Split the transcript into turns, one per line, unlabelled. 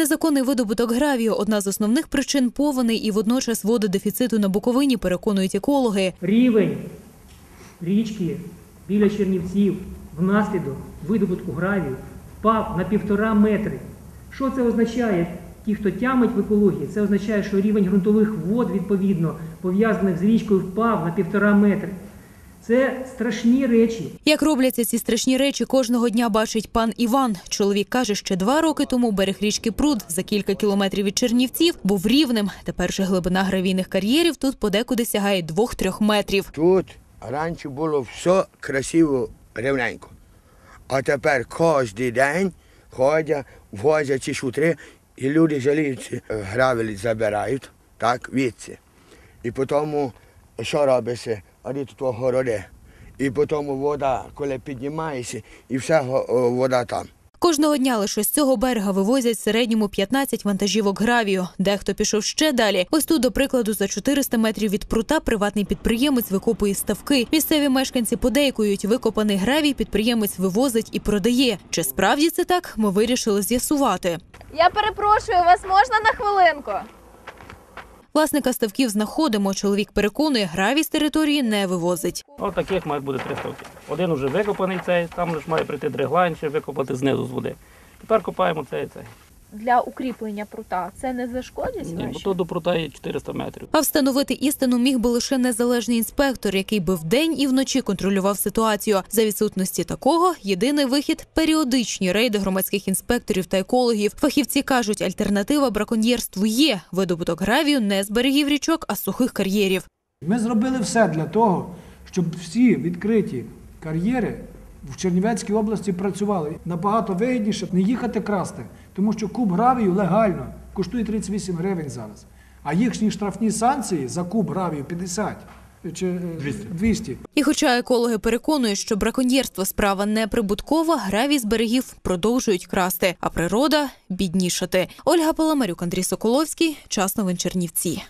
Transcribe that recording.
Незаконний видобуток гравію одна з основних причин повеней і водночас вододефіциту на Буковині, переконують екологи.
Рівень річки біля Чернівців внаслідок видобутку гравію впав на півтора метри. Що це означає? Ті, хто тямить в екології, це означає, що рівень ґрунтових вод, відповідно, пов'язаних з річкою, впав на півтора метри. Це страшні речі.
Як робляться ці страшні речі, кожного дня бачить пан Іван. Чоловік каже, ще два роки тому берег річки Пруд за кілька кілометрів від Чернівців був рівним. Тепер же глибина гравійних кар'єрів тут подекуди сягає двох-трьох метрів.
Тут раніше було все красиво рівненько. А тепер кожен день ходять, возять ці шутри, і люди жаліються, гравель забирають, так, відси. І потім, що робиться? А де тут городи. І потім вода, коли піднімається, і вся го- вода там.
Кожного дня лише з цього берега вивозять в середньому 15 вантажівок гравію. Дехто пішов ще далі. Ось тут, до прикладу, за 400 метрів від прута приватний підприємець викопує ставки. Місцеві мешканці подейкують, викопаний гравій підприємець вивозить і продає. Чи справді це так? Ми вирішили з'ясувати.
Я перепрошую, вас можна на хвилинку?
Власника ставків знаходимо. Чоловік переконує, гравій з території не вивозить.
Ось таких має бути три ставки. Один вже викопаний цей, там лише має прийти дреглайн, ще викопати знизу з води. Тепер копаємо цей і цей.
Для укріплення прута це не зашкодить?
Ні, бо то до прута є 400 метрів.
А встановити істину міг би лише незалежний інспектор, який би вдень і вночі контролював ситуацію. За відсутності такого єдиний вихід періодичні рейди громадських інспекторів та екологів. Фахівці кажуть, альтернатива браконьєрству є. Видобуток гравію не з берегів річок, а з сухих кар'єрів.
Ми зробили все для того, щоб всі відкриті кар'єри в Чернівецькій області працювали. Набагато вигідніше не їхати красти, тому що куб гравію легально коштує 38 гривень зараз. А їхні штрафні санкції за куб гравію 50 чи е, 200.
І хоча екологи переконують, що браконьєрство справа не прибуткова, гравій з берегів продовжують красти, а природа біднішати. Ольга Паламарюк, Андрій Соколовський, час новин Чернівці.